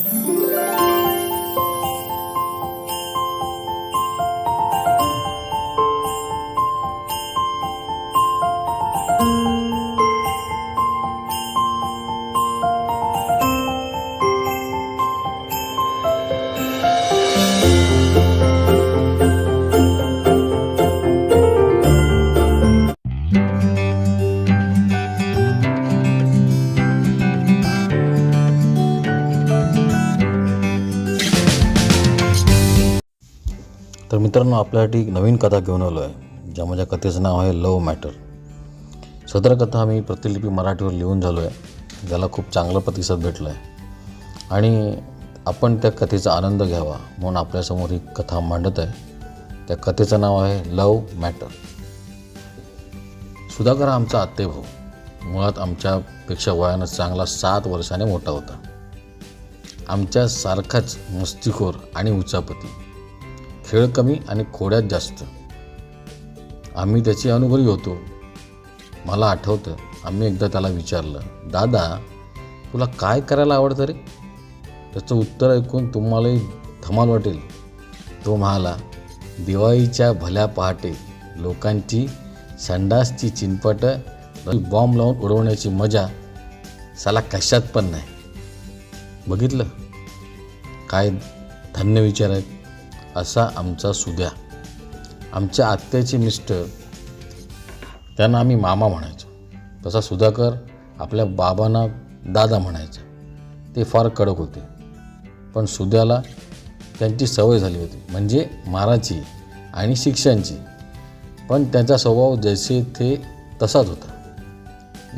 तर मित्रांनो आपल्यासाठी एक नवीन कथा घेऊन आलो आहे ज्या माझ्या कथेचं नाव आहे लव मॅटर सदर कथा आम्ही प्रतिलिपी मराठीवर लिहून झालो आहे ज्याला खूप चांगला प्रतिसाद भेटला आहे. आणि आपण त्या कथेचा आनंद घ्यावा म्हणून आपल्यासमोर ही कथा मांडत आहे. त्या कथेचं नाव आहे लव मॅटर सुधाकर आमचा आत्तेभाऊ मुळात आमच्यापेक्षा वयानं चांगला सात वर्षाने मोठा होता. आमच्यासारखाच मस्तीखोर आणि उचापती. खेळ कमी आणि खोड्यात जास्त. आम्ही त्याची अनुभवी होतो. मला आठवतं आम्ही एकदा त्याला विचारलं दादा तुला काय करायला आवडतं रे? त्याचं उत्तर ऐकून तुम्हालाही धमाल वाटेल. तो म्हणाला दिवाळीच्या भल्या पहाटे लोकांची संडासची चिनपटं बॉम्ब लावून उडवण्याची मजा साला कशात पण नाही. बघितलं? काय धन्य विचार आहेत. असा आमचा सुद्या. आमच्या आत्याचे मिस्टर त्यांना आम्ही मामा म्हणायचो. तसा सुधाकर आपल्या बाबांना दादा म्हणायचा. ते फार कडक होते. पण सुद्याला त्यांची सवय झाली होती. म्हणजे माराची आणि शिक्षांची. पण त्यांचा स्वभाव जैसे ते तसाच होता.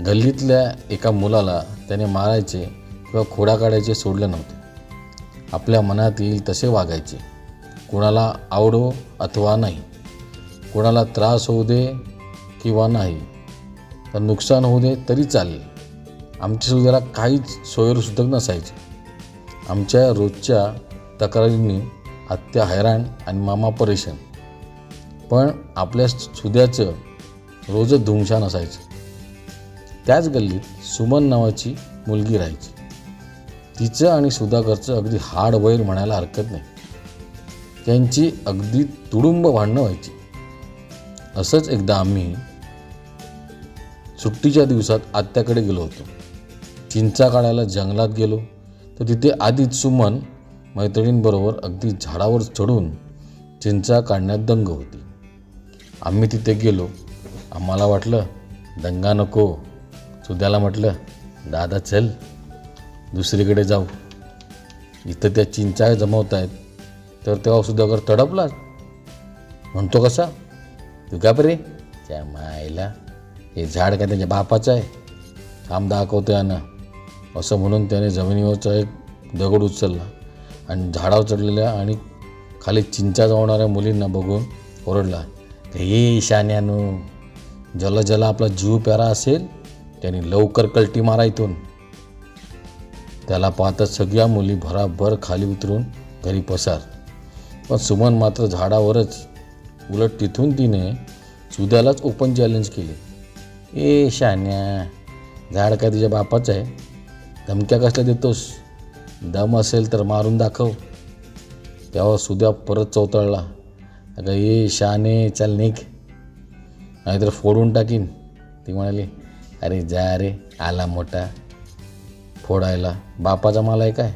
गल्लीतल्या एका मुलाला त्याने मारायचे किंवा खोडा काढायचे सोडले नव्हते. आपल्या मनात येईल तसे वागायचे. कुणाला आवडो अथवा नाही. कुणाला त्रास होऊ दे किंवा नाही. तर नुकसान होऊ दे तरी चालेल. आमच्या सुद्याला काहीच सोयीवर सुद्धा नसायचे. आमच्या रोजच्या तक्रारींनी आत्या हैराण आणि मामा परेशान पण आपल्या सुद्याचं रोजच धुमशान असायचं. त्याच गल्लीत सुमन नावाची मुलगी राहायची. तिचं आणि सुधाकरचं अगदी हाड वैर म्हणायला हरकत नाही. त्यांची अगदी तुडुंब भांडणं व्हायची. असंच एकदा आम्ही सुट्टीच्या दिवसात आत्याकडे गेलो होतो. चिंचा काढायला जंगलात गेलो. तर तिथे आधीच सुमन मैत्रिणींबरोबर अगदी झाडावर चढून चिंचा काढण्यात दंग होती. आम्ही तिथे गेलो. आम्हाला वाटलं दंगा नको. सुद्याला म्हटलं दादा चल दुसरीकडे जाऊ. इथं त्या चिंचा जमवत आहेत तर तेव्हा सुधाकर तडपला. म्हणतो कसा? तू का बरे त्या मायला. हे झाड काय त्याच्या बापाचं आहे? थांब दाखवतो यानं. असं म्हणून त्याने जमिनीवरचा एक दगड उचलला आणि झाडावर चढलेल्या आणि खाली चिंचा जवळणाऱ्या मुलींना बघून ओरडला हे शान्यानो जल ज्याला आपला जीव प्यारा असेल त्याने लवकर कलटी मारा इथून. त्याला पाहता सगळ्या मुली भराभर खाली उतरून घरी पसार. पण सुमन मात्र झाडावरच. उलट तिथून तिने सुद्यालाच ओपन चॅलेंज केले. ए शान्या झाड काय तुझ्या बापाचं आहे? धमक्या कसल्या देतोस? दम असेल तर मारून दाखव. तेव्हा सुद्या परत चौतळला. अगं ए शाने चल निघ. नाहीतर फोडून टाकीन. ती म्हणाली अरे जा रे आला मोठा. फोडायला बापाचा मला आहे काय?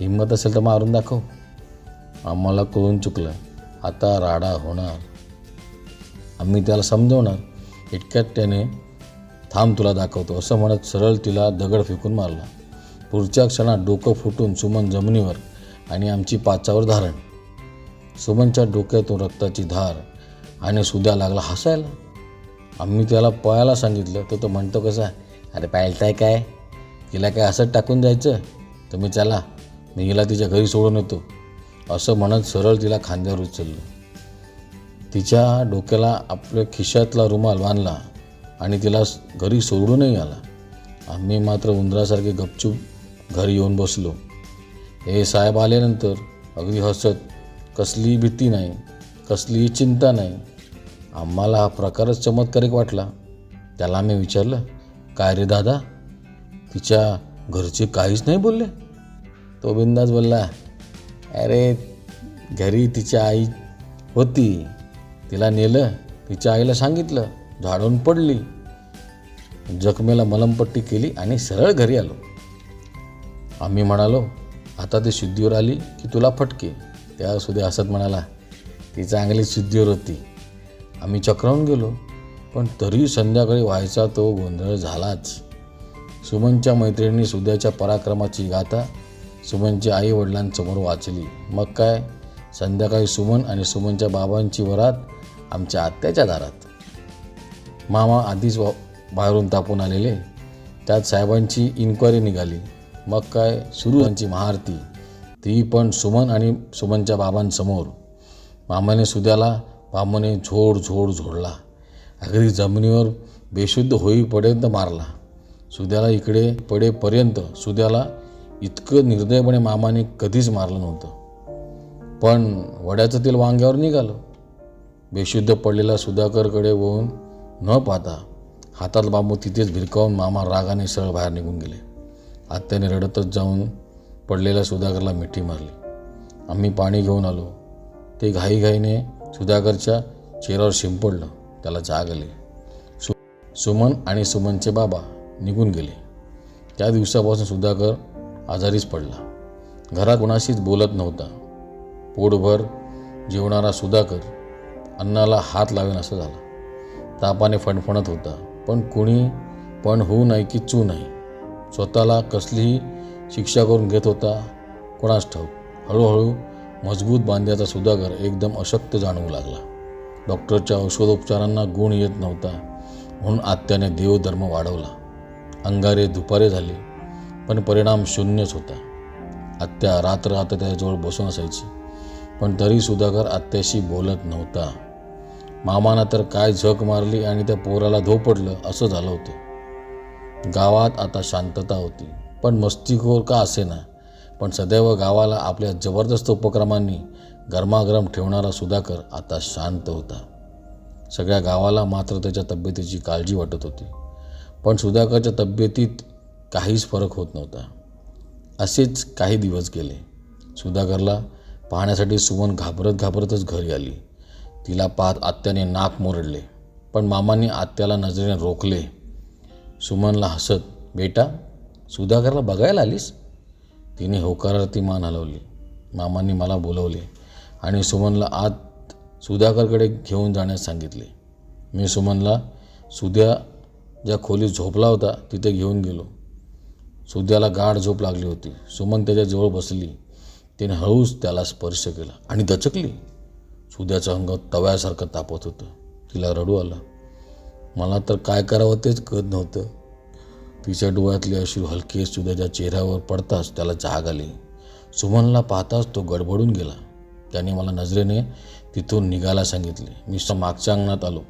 हिंमत असेल तर मारून दाखव. आम्हाला कळून चुकलं. आता राडा होणार. आम्ही त्याला समजवणार. इतक्यात त्याने थांब तुला दाखवतो असं म्हणत सरळ तिला दगड फेकून मारला. पुढच्या क्षणात डोकं फुटून सुमन जमिनीवर आणि आमची पाचावर धारण. सुमनच्या डोक्यातून रक्ताची धार आणि सुद्या लागला हसायला. आम्ही त्याला पळायला सांगितलं तर तो म्हणतो कसा अरे पाळताय काय? तिला काय असंच टाकून जायचं तुम्ही चला मी हिला तिच्या घरी सोडून येतो. असं म्हणत सरळ तिला खांद्यावर उचललं. तिच्या डोक्याला आपल्या खिशातला रुमाल बांधला आणि तिला घरी सोडूनही आला. आम्ही मात्र उंदरासारखे गपचूप घरी येऊन बसलो. हे साहेब आल्यानंतर अगदी हसत कसलीही भीती नाही कसलीही चिंता नाही. आम्हाला हा प्रकारच चमत्कारिक वाटला. त्याला आम्ही विचारलं काय रे दादा? तिच्या घरचे काहीच नाही बोलले? तो बिंदास बोलला अरे घरी तिची आई होती. तिला नेलं तिच्या आईला सांगितलं झाडून पडली. जखमेला मलमपट्टी केली आणि सरळ घरी आलो. आम्ही म्हणालो आता ते शुद्धीवर आली की तुला फटके. त्या सुद्धा हसत म्हणाला. ती चांगली शुद्धीवर होती. आम्ही चक्रावून गेलो पण तरी संध्याकाळी व्हायचा तो गोंधळ झालाच. सुमनच्या मैत्रिणींनी सुद्याच्या पराक्रमाची गाथा सुमनची आई वडिलांसमोर वाचली. मग काय? संध्याकाळी सुमन आणि सुमनच्या बाबांची वरात आमच्या आत्याच्या दारात. मामा आधीच वा बाहेरून तापून आलेले. त्यात साहेबांची इन्क्वायरी निघाली. मग काय? सुरू त्यांची महाआरती. ती पण सुमन आणि सुमनच्या बाबांसमोर. मामाने सुद्याला बामाने झोड झोड झोडला. अगदी जमिनीवर बेशुद्ध होईपर्यंत मारला. सुद्याला इकडे पडेपर्यंत सुद्याला इतकं निर्दयपणे मामाने कधीच मारलं नव्हतं. पण वड्याचं तेल वांग्यावर निघालं. बेशुद्ध पडलेला सुधाकरकडे वळून न पाहता हातात बांबू तिथेच भिरकावून मामा रागाने सरळ बाहेर निघून गेले. आत्याने रडतच जाऊन पडलेल्या सुधाकरला मिठी मारली. आम्ही पाणी घेऊन आलो. ते घाईघाईने सुधाकरच्या चेहऱ्यावर शिंपडलं. त्याला जाग आली. सु सुमन आणि सुमनचे बाबा निघून गेले. त्या दिवसापासून सुधाकर आजारीच पडला. घरात कोणाशीच बोलत नव्हता. पोटभर जेवणारा सुधाकर अन्नाला हात लावेन असं झालं. तापाने फणफणत होता. पण कुणी पण होऊ नाही की चू नाही स्वतःला कसलीही शिक्षा करून घेत होता कोणास ठाऊक. हळूहळू मजबूत बांध्याचा सुधाकर एकदम अशक्त जाणवू लागला. डॉक्टरच्या औषधोपचारांना गुण येत नव्हता म्हणून आत्याने देवधर्म वाढवला. अंगारे दुपारे झाले. पण परिणाम शून्यच होता. आत्या रात्र आता त्याच्याजवळ बसून असायची. पण तरी सुधाकर आत्याशी बोलत नव्हता. मामानं तर काय झक मारली आणि त्या पोराला धोपडलं असं झालं होतं. गावात आता शांतता होती. पण मस्तीखोर का असेना? पण सदैव गावाला आपल्या जबरदस्त उपक्रमांनी गरमागरम ठेवणारा सुधाकर आता शांत होता. सगळ्या गावाला मात्र त्याच्या तब्येतीची काळजी वाटत होती. पण सुधाकरच्या तब्येतीत काहीच फरक होत नव्हता. असेच काही दिवस गेले. सुधाकरला पाहण्यासाठी सुमन घाबरत घाबरतच घरी आली. तिला पाहत आत्याने नाक मोरडले पण मामांनी आत्याला नजरेने रोखले. सुमनला हसत बेटा सुधाकरला बघायला आलीस? तिने होकारार्थी मान हलवली. मामांनी मला बोलवले आणि सुमनला आत सुधाकरकडे घेऊन जाण्यास सांगितले. मी सुमनला सुद्या ज्या खोलीत झोपला होता तिथे घेऊन गेलो. सुद्याला गाढ झोप लागली होती. सुमन त्याच्याजवळ बसली. तिने हळूच त्याला स्पर्श केला आणि दचकली. सुद्याचं अंग तव्यासारखं तापत होतं. तिला रडू आलं. मला तर काय करावं तेच कळत नव्हतं. तिच्या डोळ्यातले अश्रू हलके सुद्याच्या चेहऱ्यावर पडताच त्याला जाग आली. सुमनला पाहताच तो गडबडून गेला. त्याने मला नजरेने तिथून निघायला सांगितले. मी स मागच्या अंगणात आलो.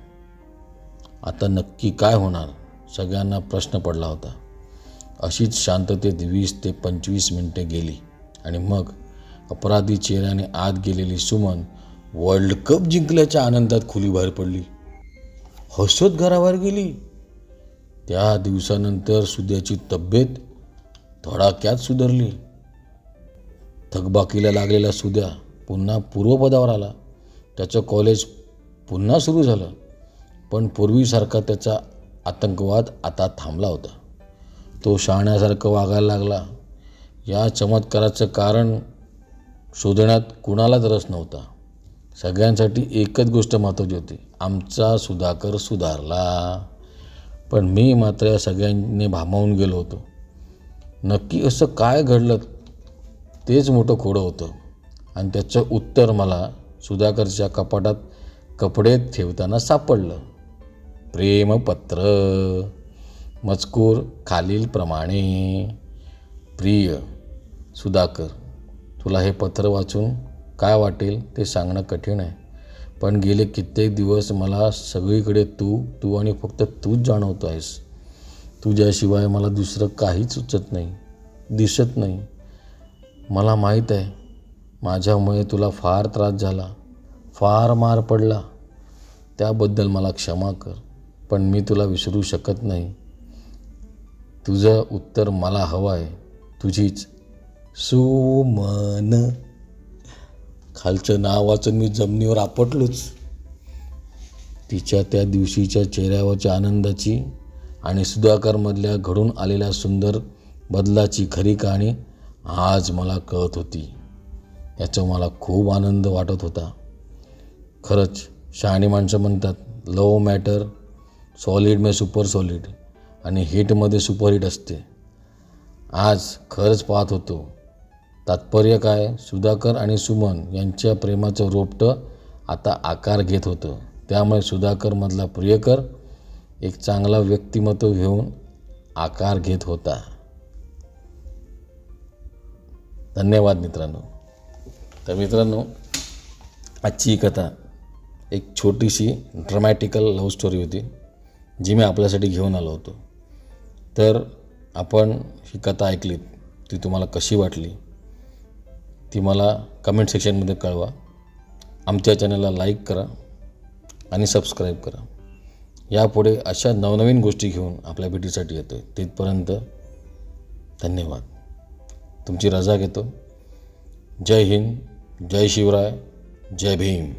आता नक्की काय होणार? सगळ्यांना प्रश्न पडला होता. अशीच शांततेत वीस ते पंचवीस मिनिटे गेली. आणि मग अपराधी चेहऱ्याने आत गेलेली सुमन वर्ल्ड कप जिंकल्याच्या आनंदात खुली बाहेर पडली. हसत घराबाहेर गेली. त्या दिवसानंतर सुद्याची तब्येत धडाक्यात सुधारली. थकबाकीला लागलेला सुद्या पुन्हा पूर्वपदावर आला. त्याचं कॉलेज पुन्हा सुरू झालं. पण पूर्वीसारखा त्याचा आतंकवाद आता थांबला होता. तो शहाण्यासारखं वागायला लागला. या चमत्काराचं कारण शोधण्यात कुणालाच रस नव्हता. सगळ्यांसाठी एकच गोष्ट महत्त्वाची होती. आमचा सुधाकर सुधारला. पण मी मात्र या सगळ्यांनी भामावून गेलो होतो. नक्की असं काय घडलं तेच मोठं खोडं होतं. आणि त्याचं उत्तर मला सुधाकरच्या कपाटात कपडे ठेवताना सापडलं. प्रेमपत्र. मजकूर खालीलप्रमाणे. प्रिय सुधाकर तुला हे पत्र वाचून काय वाटेल ते सांगणं कठीण आहे. पण गेले कित्येक दिवस मला सगळीकडे तू तू आणि फक्त तूच जाणवतो आहेस. तुझ्याशिवाय मला दुसरं काहीच सुचत नाही दिसत नाही. मला माहीत आहे माझ्यामुळे तुला फार त्रास झाला फार मार पडला. त्याबद्दल मला क्षमा कर पण मी तुला विसरू शकत नाही. तुझं उत्तर मला हवं आहे. तुझीच. सुमन. खालचं नाव वाचून मी जमिनीवर आपटलोच. तिच्या त्या दिवशीच्या चेहऱ्यावरच्या आनंदाची आणि सुधाकरमधल्या घडून आलेल्या सुंदर बदलाची खरी कहाणी आज मला कळत होती. याचा मला खूप आनंद वाटत होता. खरंच शहाणी माणसं म्हणतात लव मॅटर सॉलिड मे सुपर सॉलिड आणि हिटमध्ये सुपरहिट असते. आज खरंच पाहत होतो. तात्पर्य काय? सुधाकर आणि सुमन यांच्या प्रेमाचं रोपटं आता आकार घेत होतं. त्यामुळे सुधाकरमधला प्रियकर एक चांगला व्यक्तिमत्व घेऊन आकार घेत होता. धन्यवाद मित्रांनो. तर मित्रांनो आजची ही कथा एक छोटीशी ड्रमॅटिकल लव्ह स्टोरी होती जी मी आपल्यासाठी घेऊन आलो होतो. तर आपण ही कथा ऐकलीत ती तुम्हाला कशी वाटली ती मला कमेंट सेक्शनमध्ये कळवा. आमच्या चॅनलला लाईक करा आणि सबस्क्राईब करा. यापुढे अशा नवनवीन गोष्टी घेऊन आपल्या भेटीसाठी येतो आहे तिथपर्यंत धन्यवाद. तुमची रजा घेतो. जय हिंद जय शिवराय जय भीम.